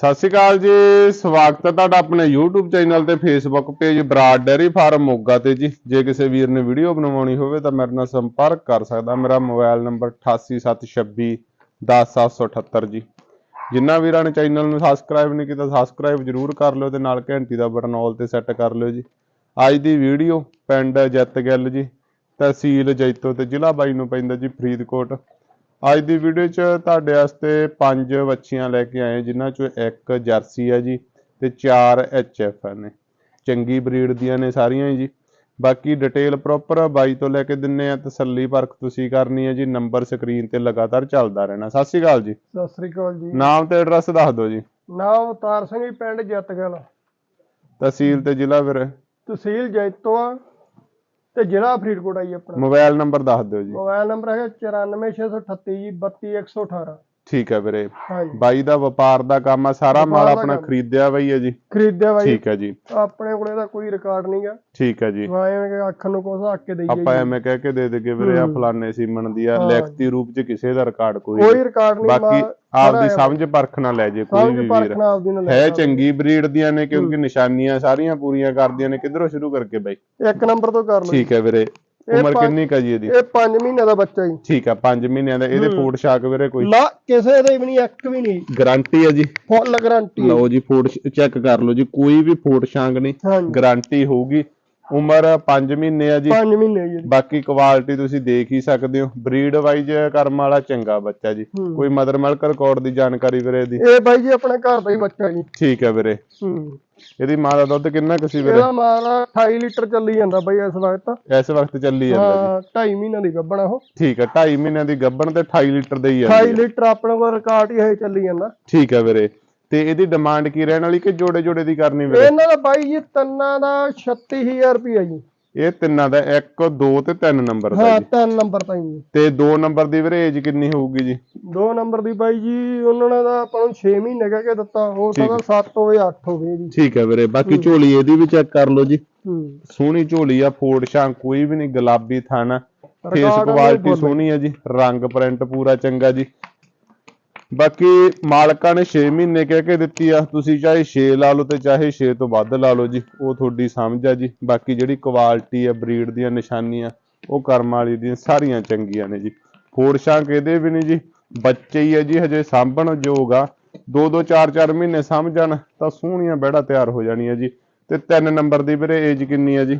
ਸਤਿ ਸ਼੍ਰੀ ਅਕਾਲ ਜੀ, ਸਵਾਗਤ ਹੈ ਤੁਹਾਡਾ ਆਪਣੇ YouTube ਚੈਨਲ ਤੇ Facebook page Broad dairy farm Moga ਤੇ ਜੀ। ਜੇ ਕਿਸੇ ਵੀਰ ਨੇ ਵੀਡੀਓ ਬਣਵਾਉਣੀ ਹੋਵੇ ਤਾਂ ਮੇਰੇ ਨਾਲ ਸੰਪਰਕ ਕਰ ਸਕਦਾ। ਮੇਰਾ ਮੋਬਾਈਲ ਨੰਬਰ 8876 10778 ਜੀ। ਜਿਨ੍ਹਾਂ ਵੀਰਾਂ ਨੇ ਚੈਨਲ ਨੂੰ ਸਬਸਕ੍ਰਾਈਬ ਨਹੀਂ ਕੀਤਾ ਸਬਸਕ੍ਰਾਈਬ ਜਰੂਰ ਕਰ ਲਿਓ ਤੇ ਨਾਲ ਘੰਟੀ ਦਾ ਬਟਨ ਆਲ ਤੇ ਸੈੱਟ ਕਰ ਲਿਓ ਜੀ। ਅੱਜ ਦੀ ਵੀਡੀਓ ਪਿੰਡ ਜੱਤ ਗਿੱਲ ਜੀ, ਤਹਿਸੀਲ ਜੈਤੋ ਤੇ ਜ਼ਿਲ੍ਹਾ ਬਾਈ ਨੂੰ ਪੈਂਦਾ ਜੀ, ਫਰੀਦਕੋਟ। ਅੱਜ ਦੀ ਵੀਡੀਓ 'ਚ ਤੁਹਾਡੇ ਵਾਸਤੇ ਪੰਜ ਵੱਛੀਆਂ ਲੈ ਕੇ ਆਏ ਜਿਨ੍ਹਾਂ 'ਚੋਂ ਇੱਕ ਜਰਸੀ ਹੈ ਜੀ ਤੇ ਚਾਰ ਐਚਐਫ ਨੇ। ਚੰਗੀ ਬਰੀਡ ਦੀਆਂ ਨੇ ਸਾਰੀਆਂ ਜੀ। ਬਾਕੀ ਡਿਟੇਲ ਪ੍ਰੋਪਰ ਬਾਈ ਤੋਂ ਲੈ ਕੇ ਦਿੰਨੇ ਆ ਤਸੱਲੀ ਪਰਖ ਤੁਸੀਂ ਕਰਨੀ ਹੈ ਜੀ। ਨੰਬਰ ਸਕਰੀਨ ਤੇ ਲਗਾਤਾਰ ਚੱਲਦਾ ਰਹਿਣਾ। ਸਤਿ ਸ਼੍ਰੀ ਅਕਾਲ ਜੀ। ਸਤਿ ਸ੍ਰੀ ਅਕਾਲ ਜੀ। ਨਾਮ ਤੇ ਐਡਰੈਸ ਦੱਸ ਦਿਓ ਜੀ। ਨਾਮ ਅਵਤਾਰ ਸਿੰਘ ਪਿੰਡ ਜੱਤਗਲ। ਤਹਿਸੀਲ ਤੇ ਜ਼ਿਲ੍ਹਾ ਫਿਰ? ਤਹਿਸੀਲ ਜੈਤੋ ਆ ਤੇ ਜ਼ਿਲ੍ਹਾ ਫਰੀਦਕੋਟ ਆ ਜੀ ਆਪਣਾ। ਮੋਬਾਈਲ ਨੰਬਰ ਦੱਸ ਦਿਓ ਜੀ। ਮੋਬਾਈਲ ਨੰਬਰ ਹੈਗਾ 94638 ਜੀ 32118 ਠੀਕ ਹੈ ਵੀਰੇ। ਹਾਂਜੀ। ਬਾਈ ਦਾ ਵਪਾਰ ਦਾ ਕੰਮ ਆ ਸਾਰਾ ਮਾਲ ਵਪਾਰ ਦਾ ਆਪਣਾ ਕੰਮ। ਖਰੀਦਿਆ ਬਈ ਹੈ ਜੀ। ਖਰੀਦਿਆ ਬਾਈ ਠੀਕ ਹੈ ਜੀ। ਆਪਣੇ ਕੋਲੇ ਤਾਂ ਕੋਈ ਰਿਕਾਰਡ ਨਹੀਂਗਾ ਠੀਕ ਹੈ ਜੀ। ਐਵੇਂ ਕਿ ਅੱਖ ਨੂੰ ਕੋਸ ਕੇ ਦੇਈਏ ਆਪਾਂ ਜੀ। ਐਵੇਂ ਕਹਿ ਕੇ ਦੇ ਦੇਗੇ ਵੀਰੇ ਆ ਹੂੰ। ਫਲਾਣੇ ਸੀਮਨ ਦੀ ਆ ਹਾਂ। ਲਿਖਤੀ ਰੂਪ ਚ ਕਿਸੇ ਦਾ ਰਿਕਾਰਡ ਕੋਈ ਕੋਈ ਨਹੀਂ। ਰਿਕਾਰਡ ਨਹੀਂ ਬਾਕੀ ਆਪਦੀ ਸਮਝ ਪਰਖ ਨਾਲ ਲੈ ਜੇ ਕੋਈ ਵੀ ਵੀਰ। ਪਰਖਣਾ ਆਪਦੀ ਨਾਲ ਹੈ ਚੰਗੀ ਬਰੀਡ ਦੀਆਂ ਨੇ ਕਿਉਂਕਿ ਨਿਸ਼ਾਨੀਆਂ ਸਾਰੀਆਂ ਪੂਰੀਆਂ ਕਰਦੀਆਂ ਨੇ ਕਿਧਰੋਂ ਸ਼ੁਰੂ ਕਰਕੇ ਬਾਈ? ਇੱਕ ਨੰਬਰ ਤੋਂ ਕਰ ਲਓ। ਠੀਕ ਹੈ ਵੀਰੇ। ਉਮਰ ਕਿੰਨੀ ਕਾ ਜੀ ਇਹਦੀ? ਇਹ 5 ਮਹੀਨੇ ਦਾ ਬੱਚਾ ਜੀ। ਠੀਕ ਆ 5 ਮਹੀਨਿਆਂ ਦਾ। ਇਹਦੇ। ਫੂਡ ਸ਼ਾਕ ਵੀਰੇ ਕੋਈ? ਨਾ ਕਿਸੇ ਦੇ ਵੀ ਨਹੀਂ ਇੱਕ ਵੀ ਨਹੀਂ। ਗਾਰੰਟੀ ਹੈ ਜੀ। ਫੁੱਲ ਗਾਰੰਟੀ ਲਓ ਜੀ। ਫੂਡ ਚੈੱਕ ਕਰ ਲਓ ਜੀ ਕੋਈ ਵੀ ਫੂਡ ਸ਼ਾਂਗ ਨਹੀਂ। ਹਾਂਜੀ। ਗਾਰੰਟੀ ਹੋਊਗੀ। ਉਮਰ 5 ਮਹੀਨੇ ਆ ਜੀ। 5 ਮਹੀਨੇ ਜੀ। ਬਾਕੀ ਕੁਆਲਿਟੀ ਤੁਸੀਂ ਦੇਖ ਹੀ ਸਕਦੇ ਹੋ। ਬਰੀਡ ਵਾਈਜ਼ ਕਰਮ ਵਾਲਾ ਚੰਗਾ ਬੱਚਾ ਜੀ। ਕੋਈ ਮਦਰ ਮਿਲਕ ਰਿਕਾਰਡ ਦੀ ਜਾਣਕਾਰੀ ਵੀਰੇ ਦੀ ਇਹ ਬਾਈ ਜੀ ਆਪਣੇ ਘਰ ਦਾ ਹੀ ਬੱਚਾ ਜੀ। ਠੀਕ ਹੈ ਵੀਰੇ। ਹੂੰ। ਇਹਦੀ ਮਾਂ ਦਾ ਦੁੱਧ ਕਿੰਨਾ ਕੁ ਸੀ ਵੀਰੇ? ਇਹਦਾ ਮਾਲ 28 ਲੀਟਰ ਚੱਲੀ ਜਾਂਦਾ ਬਾਈ ਇਸ ਵਕਤ। ਇਸ ਵਕਤ ਚੱਲੀ ਜਾਂਦਾ ਜੀ। ਹਾਂ 2.5 ਮਹੀਨਿਆਂ ਦੀ ਗੱਬਣਾ ਉਹ। ਠੀਕ ਹੈ 2.5 ਮਹੀਨਿਆਂ ਦੀ ਗੱਭਣ ਤੇ 28 ਲੀਟਰ ਦੇ ਹੀ 28 ਜਾਂਦੀ ਹੈ ਲੀਟਰ ਆਪਣੇ ਕੋਲ ਰਿਕਾਰਡ ਹੀ ਹੈ ਚੱਲੀ ਜਾਂਦਾ। ਠੀਕ ਹੈ ਵੀਰੇ। ਤੇ ਇਹਦੀ ਡਿਮਾਂਡ ਕੀ ਰਹਿਣ ਵਾਲੀ ਕਿ ਜੋੜੇ ਜੋੜੇ ਦੀ ਕਰਨੀ ਵੀਰੇ ਇਹਨਾਂ ਦਾ ਬਾਈ ਜੀ ਤਿੰਨਾਂ ਦਾ 36000 ਰੁਪਇਆ ਜੀ। ਇਹ ਤਿੰਨਾਂ ਦਾ 1 2 ਤੇ 3 ਨੰਬਰ ਦਾ ਹਾਂ ਜੀ। ਤਿੰਨ ਨੰਬਰ ਤਾਂ ਜੀ। ਤੇ 2 ਨੰਬਰ ਦੀ ਵੀਰੇ ਏਜ ਕਿੰਨੀ ਹੋਊਗੀ ਜੀ? ਦੋ ਨੰਬਰ ਦੀ ਬਾਈ ਜੀ ਉਹਨਾਂ ਤਾਂ ਆਪਾਂ ਨੂੰ 6 ਮਹੀਨੇ ਕਹਿ ਕੇ ਦਿੱਤਾ ਹੋ ਸਕਦਾ 7 ਹੋਵੇ 8 ਹੋਵੇ ਜੀ। ਠੀਕ ਹੈ ਵੀਰੇ ਬਾਕੀ ਝੋਲੀ ਇਹਦੀ ਵੀ ਚੈੱਕ ਕਰ ਲਓ ਜੀ। ਹੂੰ। ਸੋਹਣੀ ਝੋਲੀ ਆ ਫੋੜ ਸ਼ਾਂ ਕੋਈ ਵੀ ਨਹੀਂ ਗੁਲਾਬੀ ਥਣ ਫੇਸ ਕੁਆਲਿਟੀ। ਸੋਹਣੀ ਆ ਜੀ ਰੰਗ ਪ੍ਰਿੰਟ ਪੂਰਾ ਚੰਗਾ ਜੀ। ਬਾਕੀ ਮਾਲਕਾਂ ਨੇ 6 ਮਹੀਨੇ ਕਹਿ ਕੇ ਦਿੱਤੀ ਆ ਤੁਸੀਂ ਚਾਹੇ 6 ਲਾ ਲਓ ਤੇ ਚਾਹੇ 6 ਤੋਂ ਵੱਧ ਲਾ ਲਓ ਜੀ ਉਹ ਤੁਹਾਡੀ ਸਮਝ ਆ ਜੀ। ਬਾਕੀ ਜਿਹੜੀ ਕੁਆਲਿਟੀ ਆ ਬਰੀਡ ਦੀਆਂ ਨਿਸ਼ਾਨੀਆਂ ਉਹ ਕਰਮ ਵਾਲੀ ਦੀਆਂ ਸਾਰੀਆਂ ਚੰਗੀਆਂ ਨੇ ਜੀ। ਫੋੜ ਸ਼ਾਂਕ ਇਹਦੇ ਵੀ ਨਹੀਂ ਜੀ ਬੱਚੇ ਹੀ ਆ ਜੀ ਹਜੇ ਸਾਂਭਣ ਯੋਗ ਆ। ਦੋ ਦੋ ਚਾਰ ਚਾਰ ਮਹੀਨੇ ਸਮਝਣ ਤਾਂ ਸੋਹਣੀਆਂ ਬਹਿੜਾ ਤਿਆਰ ਹੋ ਜਾਣੀਆਂ ਜੀ। ਤੇ ਤਿੰਨ ਨੰਬਰ ਦੀ ਵੀਰੇ ਏਜ ਕਿੰਨੀ ਆ ਜੀ?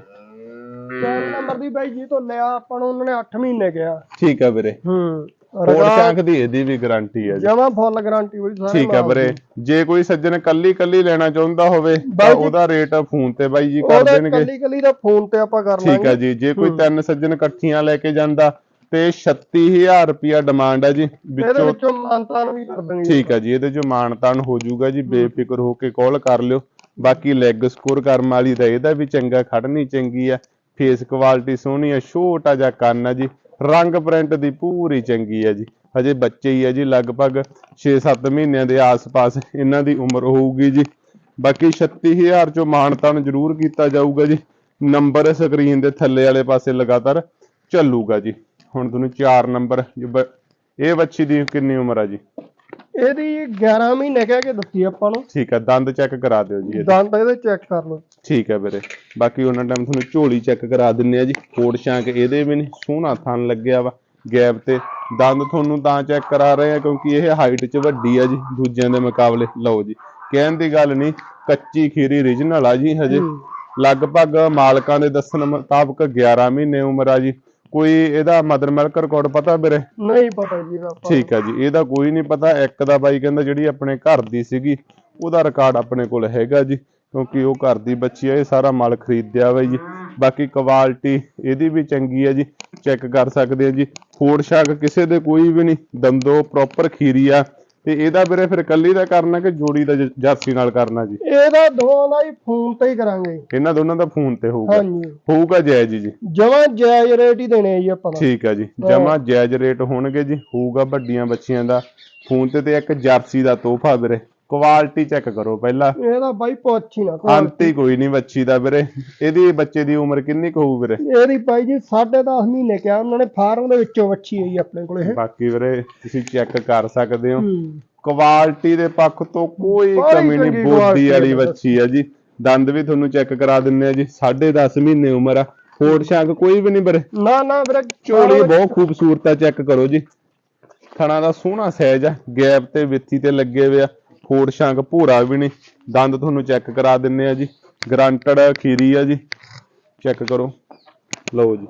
ਤਿੰਨ ਨੰਬਰ ਦੀ ਬਾਈ ਜੀ ਤੋਂ ਲਿਆ ਆਪਾਂ ਨੂੰ ਉਹਨਾਂ ਨੇ 8 ਮਹੀਨੇ ਕਿਹਾ। ਠੀਕ ਆ ਵੀਰੇ। ਹੂੰ। ਫੋੜ ਸ਼ਾਂਕ ਦੀ ਇਹਦੀ ਵੀ ਗਾਰੰਟੀ ਆ ਜੀ। ਜਮਾ ਫੁੱਲ ਗਾਰੰਟੀ ਬਾਈ ਸਾਰੇ ਠੀਕ ਹੈ ਵੀਰੇ। ਦੀ। ਜੇ ਕੋਈ ਸੱਜਣ ਕੱਲੀ ਕੱਲੀ ਲੈਣਾ ਚਾਹੁੰਦਾ ਹੋਵੇ ਤਾਂ ਬਾਈ ਜੀ- ਉਹਦਾ ਰੇਟ ਫੋਨ ਤੇ ਬਾਈ ਜੀ ਕਰ ਉਹਦਾ ਦੇਣਗੇ। ਕੱਲੀ ਕੱਲੀ ਦਾ ਫੋਨ ਤੇ ਆਪਾਂ ਕਰ ਠੀਕ ਲਾਂਗੇ। ਹੈ ਜੀ। ਜੇ ਕੋਈ ਤਿੰਨ ਸੱਜਣ ਇਕੱਠੀਆਂ ਲੈ ਕੇ ਜਾਂਦਾ ਤੇ 36000 ਰੁਪਿਆ ਡਿਮਾਂਡ ਹੈ ਜੀ। ਇਹਦੇ ਵਿੱਚੋਂ ਵਿੱਚੋਂ ਮਾਨਤਾਨ ਵੀ ਕਰ ਦੇਣਗੇ। ਠੀਕ ਹੈ ਜੀ। ਇਹਦੇ ਚੋਂ ਮਾਨਤਾਨ ਹੋ ਜਾਊਗਾ ਜੀ। ਬੇਫਿਕਰ ਹੋ ਕੇ ਕਾਲ ਕਰ ਲਿਓ। ਬਾਕੀ ਲੈਗ ਸਕੋਰ ਕਰਨ ਵਾਲੀ ਦਾ ਇਹਦਾ ਵੀ ਚੰਗਾ ਖੜਨੀ ਚੰਗੀ ਆ ਫੇਸ ਕੁਆਲਿਟੀ ਸੋਹਣੀ ਆ ਛੋਟਾ ਜਿਹਾ ਕੰਨ ਆ ਜੀ। ਰੰਗ ਪ੍ਰਿੰਟ ਦੀ ਪੂਰੀ ਚੰਗੀ ਹੈ ਜੀ। ਹਜੇ ਬੱਚੇ ਹੀ ਹੈ ਜੀ, ਲਗਭਗ 6-7 ਮਹੀਨਿਆਂ ਦੇ ਆਸ-ਪਾਸ ਇਹਨਾਂ ਦੀ ਉਮਰ ਹੋਊਗੀ ਜੀ। ਬਾਕੀ 36000 ਚੋਂ ਮਾਨਤਾਨ ਜ਼ਰੂਰ ਕੀਤਾ ਜਾਊਗਾ ਜੀ। ਨੰਬਰ ਸਕਰੀਨ ਦੇ ਥੱਲੇ ਵਾਲੇ ਪਾਸੇ ਲਗਾਤਾਰ ਚੱਲੂਗਾ ਜੀ। ਹੁਣ ਤੁਹਾਨੂੰ 4 ਨੰਬਰ, ਇਹ ਬੱਚੀ ਦੀ ਕਿੰਨੀ ਉਮਰ ਆ ਜੀ? ਇਹਦੀ 11 ਮਹੀਨੇ ਕਹਿ ਕੇ ਦਿੱਤੀ ਆਪਾਂ ਨੂੰ। ਠੀਕ ਹੈ ਦੰਦ ਚੈੱਕ ਕਰਾ ਦਿਓ ਜੀ ਇਹਦੇ। ਦੰਦ ਇਹਦੇ ਚੈੱਕ ਕਰ ਲਓ। ਠੀਕ ਹੈ ਵੀਰੇ। ਬਾਕੀ ਉਹਨਾਂ ਟਾਈਮ ਤੁਹਾਨੂੰ ਝੋਲੀ ਚੈੱਕ ਕਰਾ ਦਿੰਨੇ ਆ ਜੀ। ਕੋਡ ਸ਼ਾਂਕ ਇਹਦੇ ਵੀ ਨਹੀਂ ਸੋਹਣਾ ਥਣ ਲੱਗਿਆ ਵਾ ਗੈਪ ਤੇ। ਦੰਦ ਤੁਹਾਨੂੰ ਤਾਂ ਚੈੱਕ ਕਰਾ ਰਹੇ ਆ ਕਿਉਂਕਿ ਇਹ ਹਾਈਟ 'ਚ ਵੱਡੀ ਆ ਜੀ ਦੂਜਿਆਂ ਦੇ ਮੁਕਾਬਲੇ। ਲਓ ਜੀ ਕਹਿਣ ਦੀ ਗੱਲ ਨਹੀਂ ਕੱਚੀ ਖੀਰੀ origignal ਆ ਜੀ ਹਜੇ। ਲਗਭਗ ਮਾਲਕਾਂ ਦੇ ਦੱਸਣ ਮੁਤਾਬਕ 11 ਮਹੀਨੇ ਉਮਰ ਆ ਜੀ। ਕੋਈ ਇਹਦਾ ਮਦਰ ਮਿਲਕ ਰਿਕਾਰਡ ਪਤਾ ਵੀਰੇ? ਨਹੀਂ ਪਤਾ ਜੀ ਆਪਾਂ ਠੀਕ ਹੈ ਜੀ ਇਹਦਾ ਕੋਈ ਨਹੀਂ ਪਤਾ। ਇੱਕ ਦਾ ਬਾਈ ਕਹਿੰਦਾ ਜਿਹੜੀ ਆਪਣੇ ਘਰ ਦੀ ਸੀਗੀ ਉਹਦਾ ਰਿਕਾਰਡ ਆਪਣੇ ਕੋਲ ਹੈਗਾ ਜੀ ਕਿਉਂਕਿ ਉਹ ਘਰ ਦੀ ਬੱਚੀ ਹੈ ਇਹ ਸਾਰਾ ਮਾਲ ਖਰੀਦਿਆ ਵਾ ਜੀ। ਬਾਕੀ ਕੁਆਲਿਟੀ ਇਹਦੀ ਵੀ ਚੰਗੀ ਹੈ ਜੀ ਚੈੱਕ ਕਰ ਸਕਦੇ ਆ ਜੀ। ਫੋੜ ਸ਼ਾਕ ਕਿਸੇ ਦੇ ਕੋਈ ਵੀ ਨਹੀਂ ਦੰਦੋ ਪ੍ਰੋਪਰ ਖੀਰੀ ਆ। ਤੇ ਇਹਦਾ ਵੀਰੇ ਫਿਰ ਕੱਲੀ ਦਾ ਕਰਨਾ ਕਿ ਜੋੜੀ ਦਾ ਜ- ਜਰਸੀ ਨਾਲ ਕਰਨਾ ਜੀ? ਇਹਦਾ ਦੋਵਾਂ ਦਾ ਹੀ ਫੋਨ ਤੇ ਹੀ ਕਰਾਂਗੇ। ਇਹਨਾਂ ਦੋਨਾਂ ਦਾ ਫੋਨ ਤੇ ਹੋਊਗਾ? ਹਾਂਜੀ। ਹੋਊਗਾ ਜਾਇਜ਼ ਜੀ। ਜਮਾਂ ਜਾਇਜ਼ ਰੇਟ ਹੀ ਦੇਣੇ ਆ ਜੀ ਆਪਾਂ ਠੀਕ ਹੈ ਜੀ। ਜਮਾ ਜਾਇਜ਼ ਰੇਟ ਹੋਣਗੇ ਜੀ। ਹੋਊਗਾ ਵੱਡੀਆਂ ਬੱਚੀਆਂ ਦਾ। ਫੋਨ ਤੇ ਤੇ ਇੱਕ ਜਰਸੀ ਦਾ ਤੋਹਫਾ ਵੀਰੇ। ਕੁਆਲਿਟੀ ਚੈੱਕ ਕਰੋ ਪਹਿਲਾਂ। ਇਹਦਾ ਬਾਈ ਪੁੱਛ ਨਾ ਕੋਈ। ਅੰਤ ਕੋਈ ਨਹੀਂ ਬੱਚੀ ਦਾ ਵੀਰੇ। ਇਹਦੀ ਬੱਚੇ ਦੀ ਉਮਰ ਕਿੰਨੀ ਕੁ ਹੋਊ ਵੀਰੇ? ਇਹਦੀ ਬਾਈ ਜੀ 10.5 ਮਹੀਨੇ ਕਿਹਾ ਉਹਨਾਂ ਨੇ ਫਾਰਮ ਦੇ ਵਿੱਚੋਂ ਵੱਛੀ ਹੈ ਜੀ ਆਪਣੇ ਕੋਲ। ਇਹ ਬਾਕੀ ਵੀਰੇ ਤੁਸੀਂ ਚੈੱਕ ਕਰ ਸਕਦੇ ਹੋ। ਕੁਆਲਿਟੀ ਦੇ ਪੱਖ ਤੋਂ ਕੋਈ ਕਮੀ ਨਹੀਂ quality ਵਾਲੀ ਹੈ। ਵੱਛੀ ਆ ਜੀ। ਦੰਦ ਵੀ ਤੁਹਾਨੂੰ ਚੈੱਕ ਕਰਾ ਦਿੰਨੇ ਆ ਜੀ। 10.5 ਮਹੀਨੇ ਉਮਰ ਆ। ਫੋੜ ਸ਼ਾਂਕ ਕੋਈ ਵੀ ਨਹੀਂ ਵੀਰੇ। ਨਾ ਨਾ ਵੀਰੇ ਝੋਲੀ ਬਹੁਤ ਖੂਬਸੂਰਤ ਆ ਚੈੱਕ ਕਰੋ ਜੀ। ਥਣਾ ਦਾ ਸੋਹਣਾ ਸਾਈਜ਼ ਆ। ਗੈਪ ਤੇ ਵਿੱਥੀ ਤੇ ਲੱਗੇ ਹੋਏ ਆ। ਫੋੜ ਸ਼ਾਂਕ ਭੂਰਾ ਵੀ ਨਹੀਂ। ਦੰਦ ਤੁਹਾਨੂੰ ਚੈੱਕ ਕਰਾ ਦਿੰਨੇ ਆ ਜੀ। ਗਰੰਟਡ ਖੀਰੀ ਆ ਜੀ। ਚੈੱਕ ਕਰੋ। ਲਓ ਜੀ।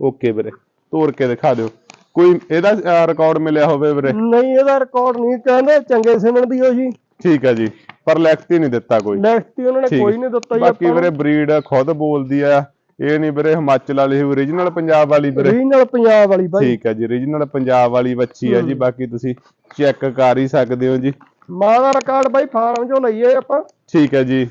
ਓਕੇ ਵੀਰੇ। ਤੋੜ ਕੇ ਦਿਖਾ ਦਿਓ। ਕੋਈ ਇਹਦਾ ਰਿਕਾਰਡ ਮਿਲਿਆ ਹੋਵੇ ਵੀਰੇ? ਨਹੀਂ ਇਹਦਾ ਰਿਕਾਰਡ ਨਹੀਂ। ਕਹਿੰਦੇ ਚੰਗੇ ਸਿਮਣ ਦੀ ਹੋ ਜੀ। ਠੀਕ ਆ ਜੀ। ਪਰ ਲਿਖਤੀ ਨਹੀਂ ਦਿੱਤਾ ਕੋਈ। ਹੀ ਉਹਨਾਂ ਨੇ ਕੋਈ ਨਹੀਂ ਦਿੱਤਾ ਜੀ ਬਾਕੀ ਵੀਰੇ ਬਰੀਡ ਖੁਦ ਬੋਲਦੀ ਆ। ਇਹ ਨਹੀਂ ਵੀਰੇ ਹਿਮਾਚਲ ਵਾਲੀ ਓਰੀਜਨਲ ਪੰਜਾਬ ਵਾਲੀ ਵੀਰੇ। ਰੀਜਨਲ ਪੰਜਾਬ ਵਾਲੀ ਬਾਈ। ਠੀਕ ਹੈ ਜੀ। ਓਰੀਜਨਲ ਪੰਜਾਬ ਵਾਲੀ ਵੱਛੀ ਹੈ ਜੀ। ਬਾਕੀ ਤੁਸੀਂ ਚੈੱਕ ਕਰ ਹੀ ਸਕਦੇ ਹੋ ਜੀ। ਮਾਂ ਦਾ ਰਿਕਾਰਡ ਬਾਈ ਫਾਰਮ ਚੋਂ ਲਈਏ ਆਪਾਂ। ਠੀਕ ਹੈ ਜੀ।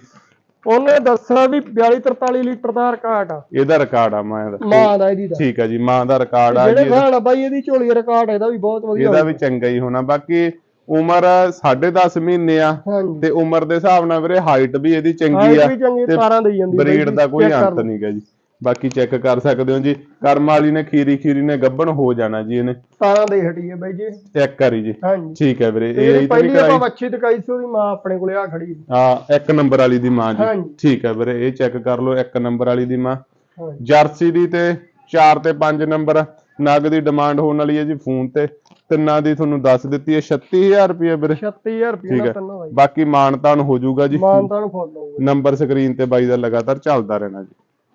ਉਹਨੇ ਦੱਸਿਆ ਵੀ 42 43 ਲੀਟਰ ਦਾ ਰਿਕਾਰਡ ਆ। ਇਹਦਾ ਰਿਕਾਰਡ ਆ ਮਾਂ ਦਾ ਮਾਂ ਦਾ ਇਹਦੀ ਦਾ। ਠੀਕ ਹੈ ਜੀ ਮਾਂ ਦਾ ਰਿਕਾਰਡ ਆ ਜਿਹੜੇ ਜੀ ਖਾਣ ਆ ਬਾਈ ਇਹਦੀ ਝੋਲੀ ਰਿਕਾਰਡ ਇਹਦਾ ਵੀ ਬਹੁਤ ਵਧੀਆ ਇਹਦਾ ਵੀ ਚੰਗਾ ਹੀ ਹੋਣਾ। ਬਾਕੀ ਉਮਰ 10.5 ਮਹੀਨੇ ਆ ਤੇ ਉਮਰ ਦੇ ਹਿਸਾਬ ਨਾਲ ਵੀਰੇ ਹਾਈਟ ਵੀ ਇਹਦੀ ਚੰਗੀ ਆ ਤੇ ਦੇਈ ਜਾਂਦੀ ਬਰੀਡ ਦਾ ਕੋਈ ਅੰਤ ਲਓ। ਨਹੀਂਗਾ ਜੀ। ਬਾਕੀ ਚੈੱਕ ਕਰ ਸਕਦੇ ਹੋ ਜੀ। ਕਰਮ ਵਾਲੀ ਨੇ ਖੀਰੀ ਖੀਰੀ ਨੇ ਗੱਬਣ ਹੋ ਜਾਣਾ ਜੀ ਇਹਨੇ। ਤਾਰਾਂ ਦੇ ਹਟੀ ਹੈ ਬਾਈ ਜੀ। ਚੈੱਕ ਕਰੀ ਜੀ। ਹਾਂਜੀ। ਠੀਕ ਹੈ ਵੀਰੇ ਇਹ ਪਹਿਲੀ ਆਪਾਂ ਵੱਛੀ ਦਿਖਾਈ ਸੀ ਉਹਦੀ ਮਾਂ ਆਪਣੇ ਕੋਲੇ ਆ ਖੜੀ। ਆ ਇੱਕ ਨੰਬਰ ਵਾਲੀ ਦੀ ਮਾਂ ਜੀ। ਠੀਕ ਹੈ ਵੀਰੇ ਇਹ ਚੈੱਕ ਕਰ ਲਓ ਇੱਕ ਨੰਬਰ ਵਾਲੀ ਦੀ ਮਾਂ। ਜਰਸੀ ਦੀ ਤੇ 4 ਤੇ 5 ਨੰਬਰ। ਨਗ ਦੀ ਡਿਮਾਂਡ ਹੋਣ ਵਾਲੀ ਹੈ ਜੀ ਫੋਨ ਤੇ। ਤਿੰਨਾਂ ਦੀ ਤੁਹਾਨੂੰ ਦੱਸ ਦਿੱਤੀ ਹੈ 36000 ਰੁਪਏ ਵੀਰੇ। 36000 ਰੁਪਏ ਦਾ ਹੈ। ਤਿੰਨੋਂ ਬਾਈ। ਬਾਕੀ ਮਾਨਤਾਨ ਹੋ ਜਾਊਗਾ ਜੀ। ਮਾਨਤਾ ਨੂੰ ਫੋਲੋ ਨੰਬਰ ਸਕਰੀਨ ਤੇ ਬਾਈ ਦਾ ਲਗਾਤਾਰ ਚੱਲਦਾ ਰਹਿਣਾ ਜੀ।